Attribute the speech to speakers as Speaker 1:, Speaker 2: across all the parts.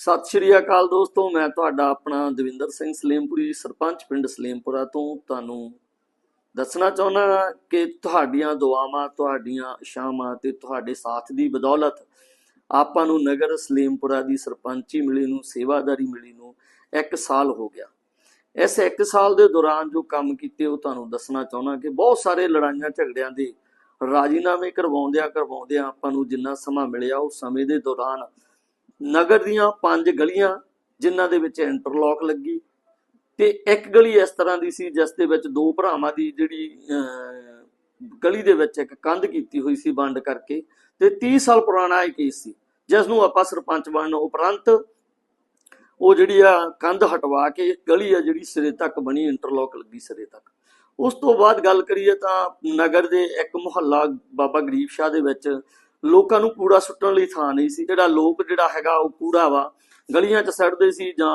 Speaker 1: ਸਤਿ ਸ਼੍ਰੀ ਅਕਾਲ ਦੋਸਤੋ, ਮੈਂ ਤੁਹਾਡਾ ਆਪਣਾ ਦਵਿੰਦਰ ਸਿੰਘ ਸਲੇਮਪੁਰੀ, ਸਰਪੰਚ ਪਿੰਡ ਸਲੇਮਪੁਰਾ ਤੋਂ ਤੁਹਾਨੂੰ ਦੱਸਣਾ ਚਾਹੁੰਦਾ ਕਿ ਤੁਹਾਡੀਆਂ ਦੁਆਵਾਂ, ਤੁਹਾਡੀਆਂ ਇਸ਼ਾਵਾਂ ਤੇ ਤੁਹਾਡੇ ਸਾਥ ਦੀ ਬਦੌਲਤ ਆਪਾਂ ਨੂੰ ਨਗਰ ਸਲੇਮਪੁਰਾ ਦੀ ਸਰਪੰਚੀ ਮਿਲੀ ਨੂੰ, ਸੇਵਾਦਾਰੀ ਮਿਲੀ ਨੂੰ ਇੱਕ ਸਾਲ ਹੋ ਗਿਆ। ਇਸ ਇੱਕ ਸਾਲ ਦੇ ਦੌਰਾਨ ਜੋ ਕੰਮ ਕੀਤੇ ਉਹ ਤੁਹਾਨੂੰ ਦੱਸਣਾ ਚਾਹੁੰਦਾ ਕਿ ਬਹੁਤ ਸਾਰੇ ਲੜਾਈਆਂ ਝਗੜਿਆਂ ਦੇ ਰਾਜੀਨਾਮੇ ਕਰਵਾਉਂਦਿਆਂ ਕਰਵਾਉਂਦਿਆਂ ਆਪਾਂ ਨੂੰ ਜਿੰਨਾ ਸਮਾਂ ਮਿਲਿਆ ਉਹ ਸਮੇਂ ਦੇ ਦੌਰਾਨ ਨਗਰ ਦੀਆਂ ਪੰਜ ਗਲੀਆਂ ਜਿਨ੍ਹਾਂ ਦੇ ਵਿੱਚ ਇੰਟਰਲੌਕ ਲੱਗੀ ਤੇ ਇੱਕ ਗਲੀ ਇਸ ਤਰ੍ਹਾਂ ਦੀ ਸੀ ਜਿਸ ਦੇ ਵਿੱਚ ਦੋ ਭਰਾਵਾਂ ਦੀ ਜਿਹੜੀ ਗਲੀ ਦੇ ਵਿੱਚ ਇੱਕ ਕੰਧ ਕੀਤੀ ਹੋਈ ਸੀ ਵੰਡ ਕਰਕੇ ਤੇ 30 ਸਾਲ ਪੁਰਾਣਾ ਇਹ ਕੇਸ ਸੀ ਜਿਸ ਨੂੰ ਆਪਾਂ ਸਰਪੰਚ ਬਣਨ ਉਪਰੰਤ ਉਹ ਜਿਹੜੀ ਆ ਕੰਧ ਹਟਵਾ ਕੇ ਗਲੀ ਆ ਜਿਹੜੀ ਸਿਰੇ ਤੱਕ ਬਣੀ ਇੰਟਰਲੌਕ ਲੱਗੀ ਸਿਰੇ ਤੱਕ। ਉਸ ਤੋਂ ਬਾਅਦ ਗੱਲ ਕਰੀਏ ਤਾਂ ਨਗਰ ਦੇ ਇੱਕ ਮੁਹੱਲਾ ਬਾਬਾ ਗਰੀਬ ਸ਼ਾਹ ਦੇ ਵਿੱਚ ਲੋਕਾਂ ਨੂੰ ਕੂੜਾ ਸੁੱਟਣ ਲਈ ਥਾਂ ਨਹੀਂ ਸੀ। ਜਿਹੜਾ ਲੋਕ ਜਿਹੜਾ ਹੈਗਾ ਉਹ ਕੂੜਾ ਵਾ, ਗਲੀਆਂ 'ਚ ਸੜਦੇ ਸੀ ਜਾਂ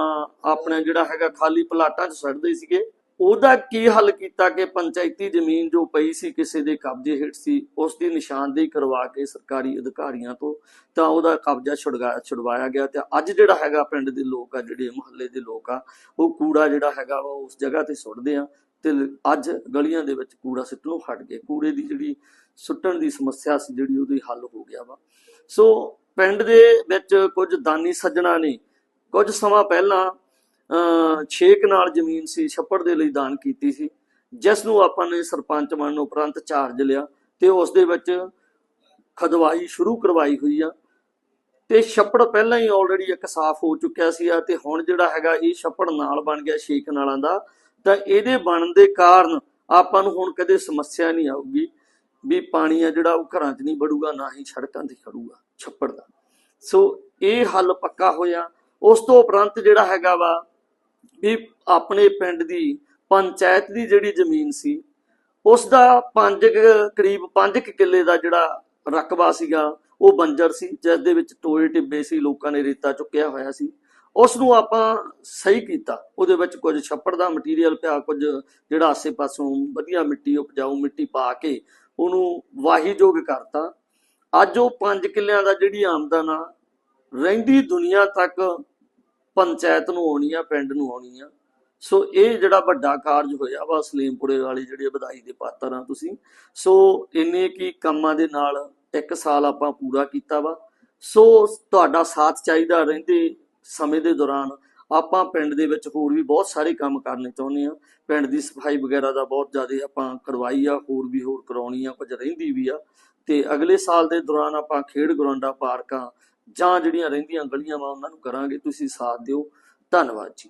Speaker 1: ਆਪਣੇ ਜਿਹੜਾ ਹੈਗਾ ਖਾਲੀ ਪਲਾਟਾਂ 'ਚ ਸੜਦੇ ਸੀਗੇ, ਉਹਦਾ ਕੀ ਹੱਲ ਕੀਤਾ ਕਿ ਪੰਚਾਇਤੀ ਜ਼ਮੀਨ ਜੋ ਪਈ ਸੀ ਕਿਸੇ ਦੇ ਕਬਜ਼ੇ ਹੇਠ ਸੀ, ਉਸ ਦੀ ਨਿਸ਼ਾਨਦੇਹੀ ਕਰਵਾ ਕੇ ਸਰਕਾਰੀ ਅਧਿਕਾਰੀਆਂ ਤੋਂ ਤਾਂ ਉਹਦਾ ਕਬਜ਼ਾ ਛੁਡਗਾ, ਛੁਡਵਾਇਆ ਗਿਆ ਤੇ ਅੱਜ ਜਿਹੜਾ ਹੈਗਾ ਪਿੰਡ ਦੇ ਲੋਕ ਆ, ਜਿਹੜੇ ਮੁਹੱਲੇ ਦੇ ਲੋਕ ਆ, ਉਹ ਕੂੜਾ ਜਿਹੜਾ ਹੈਗਾ ਵਾ, ਉਸ ਜਗ੍ਹਾ ਤੇ ਸੁੱਟਦੇ ਆ। ਤੇ ਅੱਜ ਗਲੀਆਂ ਦੇ ਵਿੱਚ ਕੂੜਾ ਸਿੱਟਣੋਂ ਹਟ ਗਏ ਕੂੜੇ ਦੀ ਜਿਹੜੀ ਸੁੱਟਣ ਦੀ ਸਮੱਸਿਆ ਸੀ, ਜਿਹੜੀ ਉਹਦੀ ਹੱਲ ਹੋ ਗਿਆ ਵਾ। ਸੋ ਪਿੰਡ ਦੇ ਵਿੱਚ ਕੁਝ ਦਾਨੀ ਸੱਜਣਾ ਨੇ ਕੁਝ ਸਮਾਂ ਪਹਿਲਾਂ ਅ ਛੇਕ ਨਾਲ ਜ਼ਮੀਨ ਸੀ, ਛੱਪੜ ਦੇ ਲਈ ਦਾਨ ਕੀਤੀ ਸੀ। ਜਿਸ ਨੂੰ ਆਪਾਂ ਨੇ ਸਰਪੰਚ ਬਣਨ ਉਪਰੰਤ ਚਾਰਜ ਲਿਆ ਤੇ ਉਸ ਦੇ ਵਿੱਚ ਖਦਵਾਈ ਸ਼ੁਰੂ ਕਰਵਾਈ ਹੋਈ ਆ। ਤੇ ਛੱਪੜ ਪਹਿਲਾਂ ਹੀ ਆਲਰੇਡੀ ਇੱਕ ਸਾਫ਼ ਹੋ ਚੁੱਕਿਆ ਸੀ ਆ ਤੇ ਹੁਣ ਜਿਹੜਾ ਹੈਗਾ ਇਹ ਛੱਪੜ ਨਾਲ ਬਣ ਗਿਆ ਛੇਕ ਨਾਲਾਂ ਦਾ। ਤਾਂ ਇਹਦੇ ਬਣਨ ਦੇ ਕਾਰਨ ਆਪਾਂ ਨੂੰ ਹੁਣ ਕਦੇ ਸਮੱਸਿਆ ਨਹੀਂ ਆਊਗੀ ਵੀ ਪਾਣੀ ਆ ਜਿਹੜਾ ਉਹ ਘਰਾਂ 'ਚ ਨਹੀਂ ਵੜੂਗਾ, ਨਾ ਹੀ ਸੜਕਾਂ ਤੇ ਖੜੂਗਾ, ਛੱਪੜ ਦਾ। ਸੋ ਇਹ ਹੱਲ ਪੱਕਾ ਹੋਇਆ। ਉਸ ਤੋਂ ਉਪਰੰਤ ਜਿਹੜਾ ਹੈਗਾ ਵਾ ਵੀ ਆਪਣੇ ਪਿੰਡ ਦੀ ਪੰਚਾਇਤ ਦੀ ਜਿਹੜੀ ਜ਼ਮੀਨ ਸੀ, ਉਸ ਦਾ 5 ਕਰੀਬ 5 ਕਿੱਲੇ ਦਾ ਜਿਹੜਾ ਰਕਬਾ ਸੀਗਾ, ਉਹ ਬੰਜਰ ਸੀ, ਜਿਸ ਦੇ ਵਿੱਚ ਟੋਏ ਟਿੱਬੇ ਸੀ, ਲੋਕਾਂ ਨੇ ਰੇਤਾ ਚੁੱਕਿਆ ਹੋਇਆ ਸੀ। ਉਸ ਨੂੰ ਆਪਾਂ ਸਹੀ ਕੀਤਾ। ਉਹਦੇ ਵਿੱਚ ਕੁਝ ਛੱਪੜ ਦਾ ਮਟੀਰੀਅਲ ਪਿਆ, ਕੁਝ ਜਿਹੜਾ ਆਸੇ-ਪਾਸੋਂ ਵਧੀਆ ਮਿੱਟੀ ਉਪਜਾਊ ਮਿੱਟੀ ਪਾ ਕੇ ਉਹਨੂੰ ਵਾਹੀਯੋਗ ਕਰਤਾ। ਅੱਜ ਉਹ 5 ਕਿੱਲਿਆਂ ਦਾ ਜਿਹੜੀ ਆਮਦਨ ਆ, ਰਹਿੰਦੀ ਦੁਨੀਆ ਤੱਕ ਪੰਚਾਇਤ ਨੂੰ ਆਉਣੀ ਆ, ਪਿੰਡ ਨੂੰ ਆਉਣੀ ਆ। ਸੋ ਇਹ ਜਿਹੜਾ ਵੱਡਾ ਕਾਰਜ ਹੋਇਆ ਵਾ, ਸਲੀਮਪੁਰੇ ਵਾਲੇ ਜਿਹੜੇ ਵਧਾਈ ਦੇ ਪਾਤਰ ਆ ਤੁਸੀਂ, ਸੋ ਇੰਨੇ ਕੀ ਕੰਮਾਂ ਦੇ ਨਾਲ ਇੱਕ ਸਾਲ ਆਪਾਂ ਪੂਰਾ ਕੀਤਾ ਵਾ। ਸੋ ਤੁਹਾਡਾ ਸਾਥ ਚਾਹੀਦਾ ਰਹਿੰਦੇ ਸਮੇਂ ਦੇ ਦੌਰਾਨ ਆਪਾਂ ਪਿੰਡ ਦੇ ਵਿੱਚ ਹੋਰ ਵੀ ਬਹੁਤ ਸਾਰੇ ਕੰਮ ਕਰਨੇ ਚਾਹੁੰਦੇ ਆ ਪਿੰਡ ਦੀ ਸਫ਼ਾਈ ਵਗੈਰਾ ਦਾ ਬਹੁਤ ਜ਼ਿਆਦਾ ਆਪਾਂ ਕਰਵਾਈ ਆ, ਹੋਰ ਵੀ ਹੋਰ ਕਰਾਉਣੀ ਆ, ਕੁਝ ਰਹਿੰਦੀ ਵੀ ਆ। ਤੇ ਅਗਲੇ ਸਾਲ ਦੇ ਦੌਰਾਨ ਆਪਾਂ ਖੇਡ ਗਰਾਊਂਡਾਂ, ਪਾਰਕਾਂ ਜਾਂ ਜਿਹੜੀਆਂ ਰਹਿੰਦੀਆਂ ਗਲੀਆਂ ਵਾ ਉਹਨਾਂ ਨੂੰ ਕਰਾਂਗੇ। ਤੁਸੀਂ ਸਾਥ ਦਿਓ। ਧੰਨਵਾਦ ਜੀ।